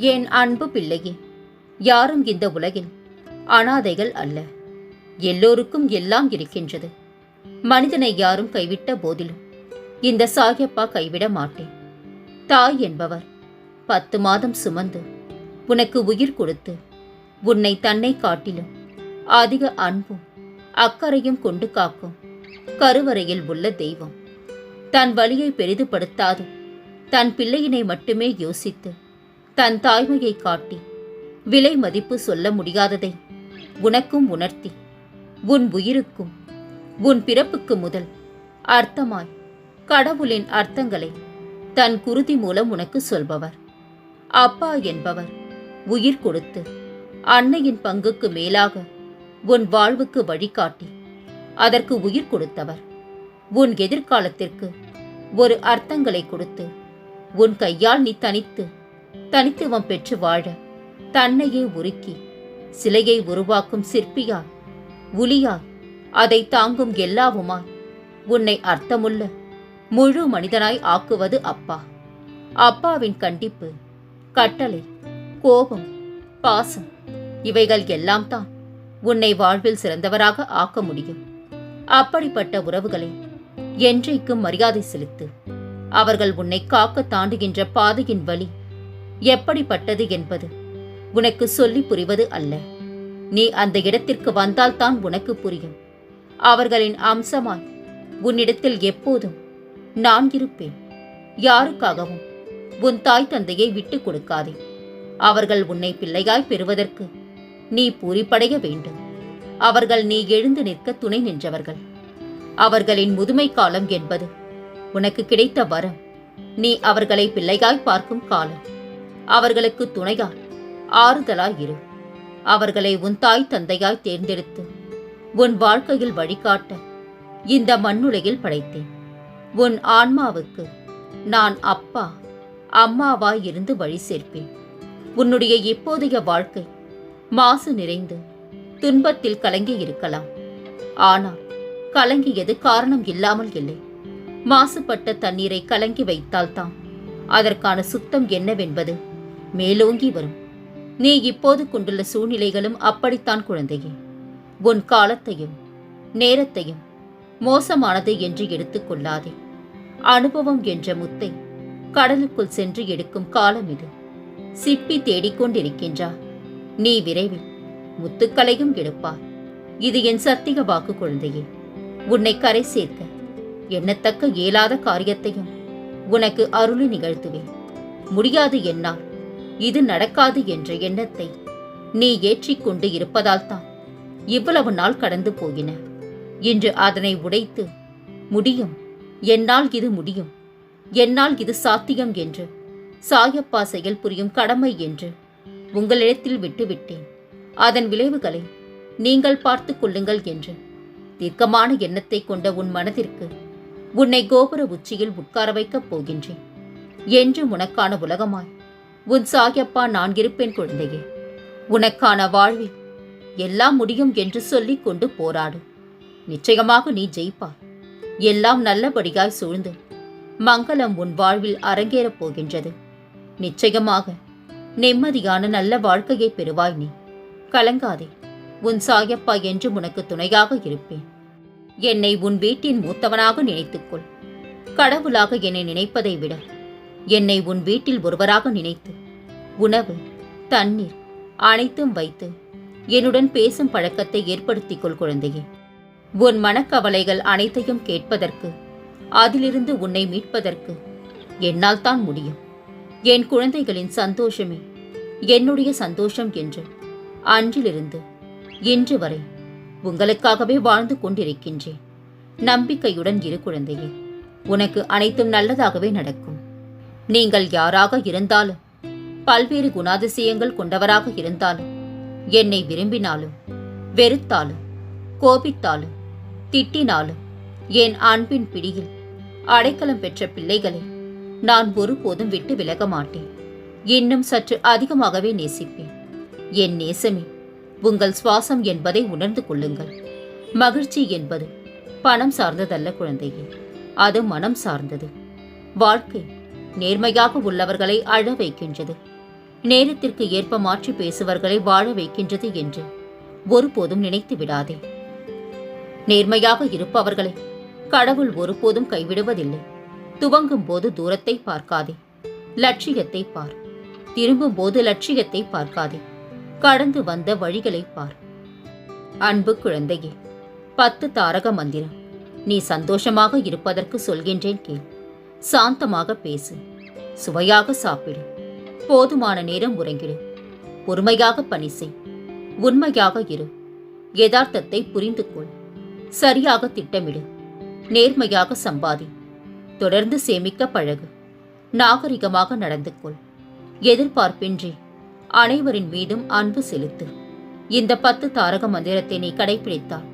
என் அன்பு பிள்ளையே? யாரும் இந்த உலகில் அனாதைகள் அல்ல. எல்லோருக்கும் எல்லாம் இருக்கின்றது. மனிதனை யாரும் கைவிட்ட போதிலும் இந்த சாயப்பா கைவிட மாட்டேன். தாய் என்பவர் பத்து மாதம் சுமந்து உனக்கு உயிர் கொடுத்து உன்னை தன்னை காட்டிலும் அதிக அன்பும் அக்கறையும் கொண்டு காக்கும் கருவறையில் உள்ள தெய்வம். தன் வழியை பெரிதுபடுத்தாது தன் பிள்ளையினை மட்டுமே யோசித்து தன் தாய்மையை காட்டி விலை மதிப்பு சொல்ல முடியாததை உனக்கும் உணர்த்தி உன் உயிருக்கும் உன் பிறப்புக்கு முதல் அர்த்தமாய் கடவுளின் அர்த்தங்களை தன் குருதி மூலம் உனக்கு சொல்பவர். அப்பா என்பவர் உயிர் கொடுத்து அன்னையின் பங்குக்கு மேலாக உன் வாழ்வுக்கு வழிகாட்டி அதற்கு உயிர் கொடுத்தவர். உன் எதிர்காலத்திற்கு ஒரு அர்த்தங்களை கொடுத்து உன் கையால் நீ தனித்து தனித்துவம் பெற்று வாழ தன்னையே உருக்கி சிலையை உருவாக்கும் சிற்பியாய் உளியாய் அதை தாங்கும் எல்லாவுமாய் உன்னை அர்த்தமுள்ள முழு மனிதனாய் ஆக்குவது அப்பா. அப்பாவின் கண்டிப்பு கட்டளை கோபம் பாசம் இவைகள் எல்லாம் தான் உன்னை வாழ்வில் சிறந்தவராக ஆக்க முடியும். அப்படிப்பட்ட உறவுகளை என்றைக்கும் மரியாதை செலுத்து. அவர்கள் உன்னை காக்க தாண்டுகின்ற பாதையின் வழி எப்படிப்பட்டது என்பது உனக்கு சொல்லி புரிவது அல்ல. நீ அந்த இடத்திற்கு வந்தால்தான் உனக்கு புரியும். அவர்களின் அம்சமாய் உன்னிடத்தில் எப்போதும் நான் இருப்பேன். யாருக்காகவும் உன் தாய் தந்தையை விட்டுக் கொடுக்காதே. அவர்கள் உன்னை பிள்ளையாய் பெறுவதற்கு நீ பூரிப்படைய வேண்டும். அவர்கள் நீ எழுந்து நிற்க துணை நின்றவர்கள். அவர்களின் முதுமை காலம் என்பது உனக்கு கிடைத்த வரம். நீ அவர்களை பிள்ளையாய் பார்க்கும் காலம். அவர்களுக்கு துணையாய் ஆறுதலாய் இரு. அவர்களை உன் தாய் தந்தையாய் தேர்ந்தெடுத்து உன் வாழ்க்கையில் வழிகாட்ட இந்த மண்ணுலகில் படைத்தேன். உன் ஆன்மாவுக்கு நான் அப்பா அம்மாவாய் இருந்து வழி சேர்ப்பேன். உன்னுடைய இப்போதைய வாழ்க்கை மாசு நிறைந்து துன்பத்தில் கலங்கி இருக்கலாம். ஆனால் கலங்கியது காரணம் இல்லாமல் இல்லை. மாசுபட்ட தண்ணீரை கலங்கி வைத்தால்தான் அதற்கான சுத்தம் என்னவென்பது மேலோங்கி வரும். நீ இப்போது கொண்டுள்ள சூழ்நிலைகளும் அப்படித்தான் குழந்தையே. உன் காலத்தையும் நேரத்தையும் மோசமானது என்று எடுத்துக்கொள்ளாதே அனுபவம் என்ற முத்தை கடலுக்குள் சென்று எடுக்கும் காலம் இது. சிப்பி தேடிக்கொண்டிருக்கின்றார் நீ விரைவில் முத்துக்களையும் எடுப்பார் இது என் சத்திக வாக்கு குழந்தையே. உன்னை கரை சேர்க்க எண்ணத்தக்க இயலாத காரியத்தையும் உனக்கு அருளி நிகழ்த்துவேன். முடியாது என்னால். இது நடக்காது என்ற எண்ணத்தை நீ ஏற்றிக்கொண்டு இருப்பதால்தான் இவ்வளவு நாள் கடந்து போகின இன்று அதனை உடைத்து முடியும். என்னால் இது முடியும். என்னால் இது சாத்தியம் என்று சாயப்பா செயல் புரியும் கடமை என்று உங்களிடத்தில் விட்டுவிட்டேன். அதன் விளைவுகளை நீங்கள் பார்த்து கொள்ளுங்கள் என்று தீர்க்கமான எண்ணத்தை கொண்ட உன் மனதிற்கு உன்னை கோபுர உச்சியில் உட்கார வைக்கப் போகின்றேன். என்று உனக்கான உலகமாய் உன் சாயப்பா நான் இருப்பேன் குழந்தையே. உனக்கான வாழ்வில் எல்லாம் முடியும் என்று சொல்லி கொண்டு போராடு. நிச்சயமாக நீ ஜெயிப்பா எல்லாம் நல்லபடியாய் சூழ்ந்து மங்களம் உன் வாழ்வில் அரங்கேறப் போகின்றது. நிச்சயமாக நிம்மதியான நல்ல வாழ்க்கையை பெறுவாய் நீ. கலங்காதே. உன் சாயப்பா என்று உனக்கு துணையாக இருப்பேன். என்னை உன் வீட்டின் மூத்தவனாக நினைத்துக்கொள். கடவுளாக என்னை நினைப்பதை விட என்னை உன் வீட்டில் ஒருவராக நினைத்து உணவு தண்ணீர் அனைத்தும் வைத்து என்னுடன் பேசும் பழக்கத்தை ஏற்படுத்திக் கொள் குழந்தையே. உன் மனக்கவலைகள் அனைத்தையும் கேட்பதற்கு அதிலிருந்து உன்னை மீட்பதற்கு என்னால் தான் முடியும். என் குழந்தைகளின் சந்தோஷமே என்னுடைய சந்தோஷம் என்று அன்றிலிருந்து இன்று வரை உங்களுக்காகவே வாழ்ந்து கொண்டிருக்கின்றேன். நம்பிக்கையுடன் இரு குழந்தையே உனக்கு அனைத்தும் நல்லதாகவே நடக்கும். நீங்கள் யாராக இருந்தாலும் பல்வேறு குணாதிசயங்கள் கொண்டவராக இருந்தாலும் என்னை விரும்பினாலும் வெறுத்தாலும் கோபித்தாலும் திட்டினாலும் என் அன்பின் பிடியில் அடைக்கலம் பெற்ற பிள்ளைகளை நான் ஒருபோதும் விட்டு விலக மாட்டேன். இன்னும் சற்று அதிகமாகவே நேசிப்பேன். என் நேசமே உங்கள் சுவாசம் என்பதை உணர்ந்து கொள்ளுங்கள். மகிழ்ச்சி என்பது பணம் சார்ந்ததல்ல குழந்தையே அது மனம் சார்ந்தது. வாழ்க்கை நேர்மையாக உள்ளவர்களை அழ வைக்கின்றது. நேரத்திற்கு ஏற்ப மாற்றி பேசுவர்களை வாழ வைக்கின்றது என்று ஒருபோதும் நினைத்து விடாதே. நேர்மையாக இருப்பவர்களை கடவுள் ஒருபோதும் கைவிடுவதில்லை. துவங்கும் போது தூரத்தை பார்க்காதே. லட்சியத்தை பார். திரும்பும் போது லட்சியத்தை பார்க்காதே. கடந்து வந்த வழிகளை பார். அன்பு குழந்தையே பத்து தாரக மந்திரம். நீ சந்தோஷமாக இருப்பதற்கு சொல்கின்றேன் கேள். சாந்தமாக பேசு. சுவையாக சாப்பிடு. போதுமான நேரம் உறங்கிடு. பொறுமையாக பணி செய். உண்மையாக இரு. யதார்த்தத்தை புரிந்து கொள். சரியாக திட்டமிடு. நேர்மையாக சம்பாதி. தொடர்ந்து சேமிக்க பழகு. நாகரிகமாக நடந்து கொள். எதிர்பார்ப்பின்றி. அனைவரின் மீதும் அன்பு செலுத்து. இந்த பத்து தாரக மந்திரத்தை நீ கடைபிடித்தால்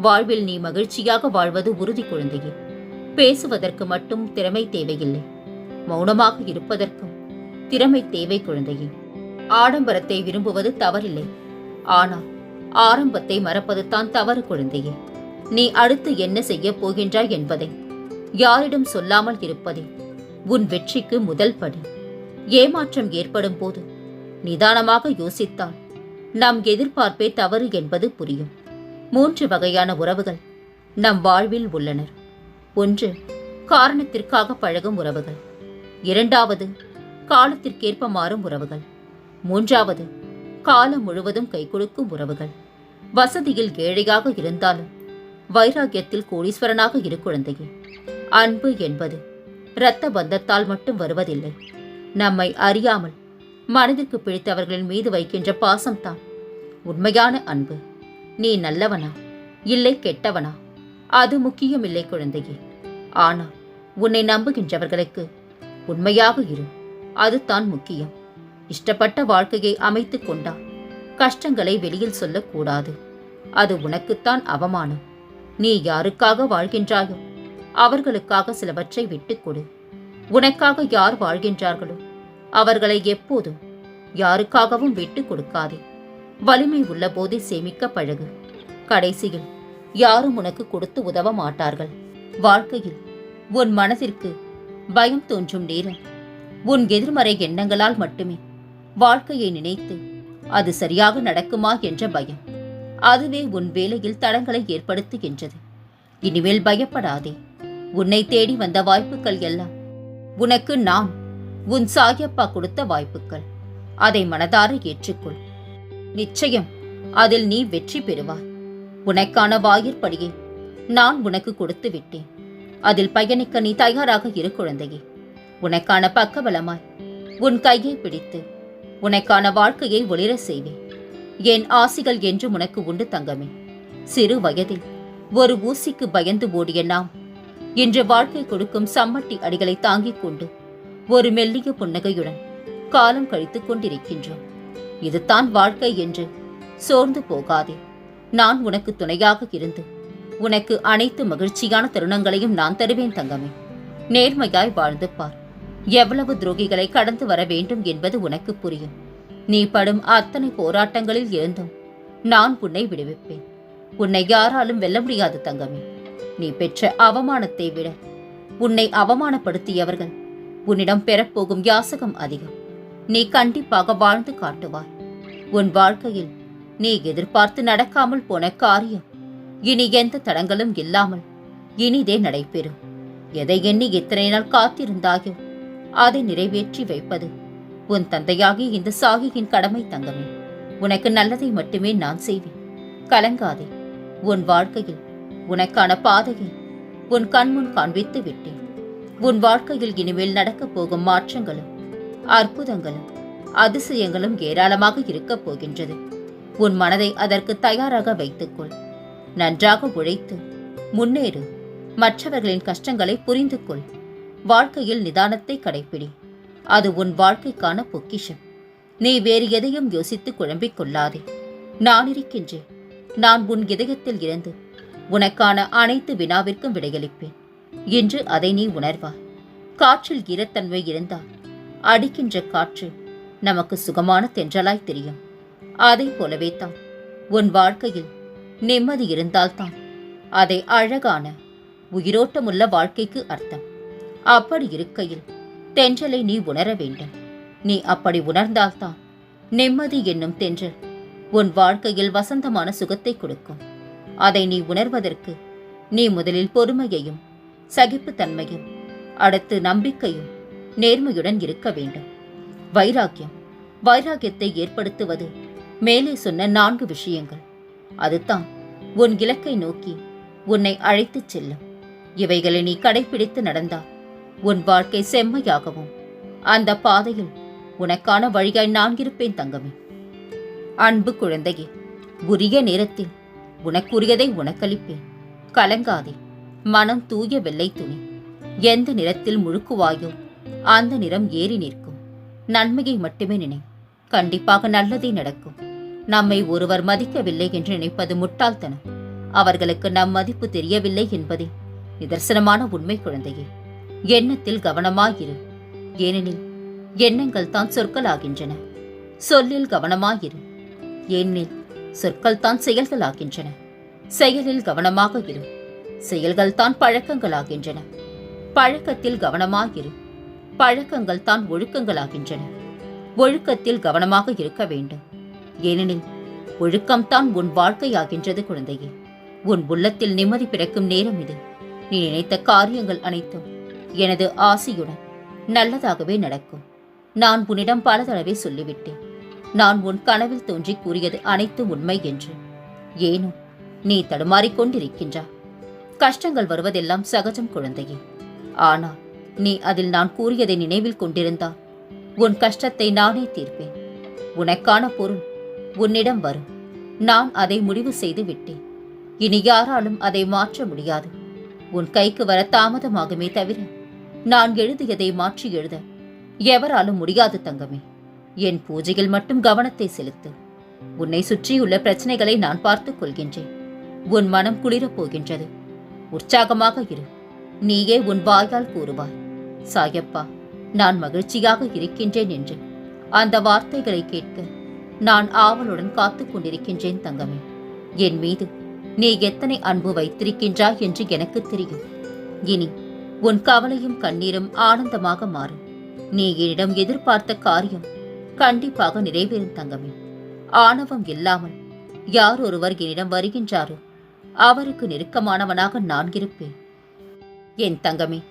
வாழ்வில் நீ மகிழ்ச்சியாக வாழ்வது உறுதி குழந்தையே. பேசுவதற்கு மட்டும் திறமை தேவையில்லை. மௌனமாக இருப்பதற்கும் திறமை தேவை குழந்தையே. ஆடம்பரத்தை விரும்புவது தவறில்லை. ஆனால் ஆரம்பத்தை மறப்பது தான் தவறு குழந்தையே. நீ அடுத்து என்ன செய்யப் போகின்றாய் என்பதை யாரிடம் சொல்லாமல் இருப்பதே உன் வெற்றிக்கு முதல் படி. ஏமாற்றம் ஏற்படும் போது நிதானமாக யோசித்தால் நம் எதிர்பார்ப்பே தவறு என்பது புரியும். மூன்று வகையான உறவுகள் நம் வாழ்வில் உள்ளனர். ஒன்று காரணத்திற்காக பழகும் உறவுகள். இரண்டாவது காலத்திற்கேற்ப மாறும் உறவுகள். மூன்றாவது காலம் முழுவதும் கை கொடுக்கும் உறவுகள். வசதியில் ஏழையாக இருந்தாலும் வைராகியத்தில் கோடீஸ்வரனாக இரு குழந்தையே. அன்பு என்பது இரத்த பந்தத்தால் மட்டும் வருவதில்லை. நம்மை அறியாமல் மனதிற்கு பிடித்தவர்களின் மீது வைக்கின்ற பாசம்தான். உண்மையான அன்பு. நீ நல்லவனா? இல்லை கெட்டவனா? அது முக்கியமில்லை குழந்தையே. ஆனால் உன்னை நம்புகின்றவர்களுக்கு உண்மையாக இரு. அதுதான் முக்கியம். இஷ்டப்பட்ட வாழ்க்கையை அமைத்துக் கொண்டால் கஷ்டங்களை வெளியில் சொல்லக்கூடாது. அது உனக்குத்தான் அவமானம். நீ யாருக்காக வாழ்கின்றாயோ அவர்களுக்காக சிலவற்றை விட்டுக் கொடு. உனக்காக யார் வாழ்கின்றார்களோ அவர்களை எப்போதும் யாருக்காகவும் விட்டுக் கொடுக்காதே. வலிமை உள்ள போதே சேமிக்க பழகு. கடைசியில் யாரும் உனக்கு கொடுத்து உதவ மாட்டார்கள். வாழ்க்கையில் உன் மனதிற்கு பயம் தோன்றும் நேரம். உன் எதிர்மறை எண்ணங்களால் மட்டுமே வாழ்க்கையை நினைத்து அது சரியாக நடக்குமா என்ற பயம். அதுவே உன் வேலையில் தடங்களை ஏற்படுத்துகின்றது. இனிமேல் பயப்படாதே. உன்னை தேடி வந்த வாய்ப்புகள் எல்லாம் உனக்கு நான் உன் சாயப்பா கொடுத்த வாய்ப்புகள். அதை மனதார ஏற்றுக்கொள். நிச்சயம் அதில் நீ வெற்றி பெறுவாய். உனக்கான வாயிற்படியை நான் உனக்கு கொடுத்து விட்டேன். அதில் பயணிக்க நீ தயாராக இரு குழந்தையே. உனக்கான பக்கபலமாய் உன் கையை பிடித்து உனக்கான வாழ்க்கையை ஒளிர செய்வேன். என் ஆசிகள் என்று உனக்கு உண்டு தங்கமே. சிறு வயதில் ஒரு ஊசிக்கு பயந்து ஓடிய நாம் இன்று வாழ்க்கை கொடுக்கும் சம்மட்டி அடிகளை தாங்கிக் கொண்டு ஒரு மெல்லிய புன்னகையுடன் காலம் கழித்துக் கொண்டிருக்கின்றோம். இதுதான் வாழ்க்கை என்று சோர்ந்து போகாதே. நான் உனக்கு துணையாக இருந்து உனக்கு அனைத்து மகிழ்ச்சியான தருணங்களையும் நான் தருவேன் தங்கமே. நேர்மையாய் வாழ்ந்து பார். எவ்வளவு துரோகிகளை கடந்து வர வேண்டும் என்பது உனக்கு புரியும். நீ படும் அத்தனை போராட்டங்களில் இருந்தும் நான் உன்னை விடுவிப்பேன். உன்னை யாராலும் வெல்ல முடியாது தங்கமே. நீ பெற்ற அவமானத்தை விட உன்னை அவமானப்படுத்தியவர்கள் உன்னிடம் பெறப்போகும் யாசகம் அதிகம். நீ கண்டிப்பாக வாழ்ந்து காட்டுவாய். உன் வாழ்க்கையில் நீ எதிர்பார்த்து நடக்காமல் போன காரியம் இனி எந்த தடங்களும் இல்லாமல் இனிதே நடைபெறும். எதை எண்ணி இத்தனை நாள் காத்திருந்தாயோ அதை நிறைவேற்றி வைப்பது உன் தந்தையாகி இந்த சாகியின் கடமை தங்கமே. உனக்கு நல்லதை மட்டுமே நான் செய்வேன். கலங்காதே. உன் வாழ்க்கையில் உனக்கான பாதையை உன் கண்முன் காண்பித்து விட்டேன். உன் வாழ்க்கையில் இனிமேல் நடக்கப் போகும் மாற்றங்களும் அற்புதங்களும் அதிசயங்களும் ஏராளமாக இருக்கப் போகின்றது. உன் மனதை அதற்கு தயாராக வைத்துக்கொள். நன்றாக உழைத்து முன்னேறு. மற்றவர்களின் கஷ்டங்களை புரிந்து கொள். வாழ்க்கையில் நிதானத்தை கடைப்பிடி. அது உன் வாழ்க்கைக்கான பொக்கிஷம். நீ வேறு எதையும் யோசித்து குழம்பிக் கொள்ளாதே. நான் இருக்கின்றேன். நான் உன் இதயத்தில் இருந்து உனக்கான அனைத்து வினாவிற்கும் விடையளிப்பேன். இன்று அதை நீ உணர்வாய் காற்றில் ஈரத்தன்மை இருந்தால் அடிக்கின்ற காற்று நமக்கு சுகமான தென்றலாய் தெரியும். அதை போலவே தான் உன் வாழ்க்கையில் நிம்மதி இருந்தால்தான். அதை அழகான உயிரோட்டமுள்ள வாழ்க்கைக்கு அர்த்தம். அப்படி இருக்கையில் தென்றலை நீ உணர வேண்டும். நீ அப்படி உணர்ந்தால்தான் நிம்மதி என்னும் தென்றல் உன் வாழ்க்கையில் வசந்தமான சுகத்தை கொடுக்கும். அதை நீ உணர்வதற்கு நீ முதலில் பொறுமையையும் சகிப்புத்தன்மையும் அடுத்து நம்பிக்கையும் நேர்மையுடன் இருக்க வேண்டும். வைராக்கியம் வைராக்கியத்தை ஏற்படுத்துவது மேலே சொன்ன நான்கு விஷயங்கள். அதுதான் உன் இலக்கை நோக்கி உன்னை அழைத்துச் செல்லும். இவைகளை நீ கடைபிடித்து நடந்தால் உன் வாழ்க்கை செம்மையாகவும் அந்த பாதையில் உனக்கான வழியாய் நான் இருப்பேன் தங்கமே. அன்பு குழந்தையே உரிய நேரத்தில் உனக்குரியதை உனக்களிப்பேன். கலங்காதே மனம் தூய வெள்ளை துணி. எந்த நிறத்தில் முழுக்குவாயோ அந்த நிறம் ஏறி நிற்கும். நன்மையை மட்டுமே நினை கண்டிப்பாக நல்லதே நடக்கும். நம்மை ஒருவர் மதிக்கவில்லை என்று நினைப்பது முட்டாள்தனம். அவர்களுக்கு நம் மதிப்பு தெரியவில்லை என்பதே நிதர்சனமான உண்மை குழந்தையே. எண்ணத்தில் கவனமாயிரு. ஏனெனில் எண்ணங்கள் தான் சொற்களாகின்றன. சொல்லில் கவனமாயிரு. ஏனெனில் சொற்கள் தான் செயல்களாகின்றன. செயலில் கவனமாக இரு. செயல்கள் தான் பழக்கங்களாகின்றன. பழக்கத்தில் கவனமாயிரு. பழக்கங்கள் தான் ஒழுக்கங்களாகின்றன. ஒழுக்கத்தில் கவனமாக இருக்க வேண்டும். ஏனெனில் ஒழுக்கம்தான் உன் வாழ்க்கையாகின்றது குழந்தையே. உன் உள்ளத்தில் நிம்மதி பிறக்கும் நேரம் இது. நீ நினைத்த காரியங்கள் அனைத்தும் எனது ஆசையுடன் நல்லதாகவே நடக்கும். நான் உன்னிடம் பல தடவை சொல்லிவிட்டேன். நான் உன் கனவில் தோன்றி கூறியது அனைத்தும் உண்மை என்று. ஏனும் நீ தடுமாறிக் கொண்டிருக்கின்றா கஷ்டங்கள் வருவதெல்லாம் சகஜம் குழந்தையே. ஆனால் நீ அதில் நான் கூறியதை நினைவில் கொண்டிருந்தால் உன் கஷ்டத்தை நானே தீர்ப்பேன். உனக்கான பொருள் உன்னிடம் வரும். நான் அதை முடிவு செய்து விட்டேன் இனி யாராலும் அதை மாற்ற முடியாது. உன் கைக்கு வர தாமதமாகுமே தவிர நான் எழுதியதை மாற்றி எழுத. எவராலும் முடியாது தங்கமே. என் பூஜையில் மட்டும் கவனத்தை செலுத்து. உன்னை சுற்றியுள்ள பிரச்சனைகளை நான் பார்த்துக் கொள்கின்றேன். உன் மனம் குளிரப் போகின்றது. உற்சாகமாக இரு. நீயே உன் வாயால் கூறுவாய். சாயப்பா நான் மகிழ்ச்சியாக இருக்கின்றேன் என்று அந்த வார்த்தைகளை கேட்க நான் ஆவலுடன் காத்துக் கொண்டிருக்கின்றேன் தங்கமே. என் மீது நீ எத்தனை அன்பு வைத்திருக்கின்றாய் என்று எனக்கு தெரியும். இனி உன் கவலையும் கண்ணீரும் ஆனந்தமாக மாறும் நீ என்னிடம் எதிர்பார்த்த காரியம் கண்டிப்பாக நிறைவேறும் தங்கமே. ஆணவம் இல்லாமல் யார் ஒருவர் என்னிடம் வருகின்றாரோ அவருக்கு நெருக்கமானவனாக நான் இருப்பேன். என் தங்கமே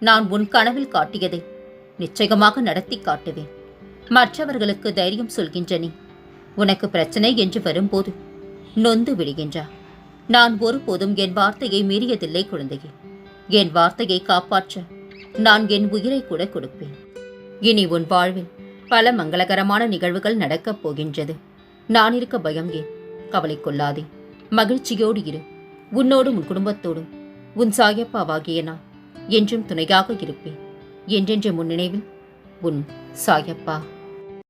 நான் உன் கனவில் காட்டியதை நிச்சயமாக நடத்தி காட்டுவேன். மற்றவர்களுக்கு தைரியம் சொல்கின்ற நீ உனக்கு பிரச்சனை என்று வரும்போது நொந்து விடுகின்றா. நான் ஒருபோதும் என் வார்த்தையை மீறியதில்லை குழந்தையே. என் வார்த்தையை காப்பாற்ற நான் என் உயிரை கூட கொடுப்பேன். இனி உன் வாழ்வில் பல மங்களகரமான நிகழ்வுகள் நடக்கப் போகின்றது. நான் இருக்க பயம் ஏன்? கவலை கொள்ளாதே. மகிழ்ச்சியோடு இரு. உன்னோடும் உன் குடும்பத்தோடும் உன் சாயப்பாவாகிய நான் என்றும் துணையாக இருப்பேன். என்றென்ற முன் நினைவில் உன் சாயப்பா.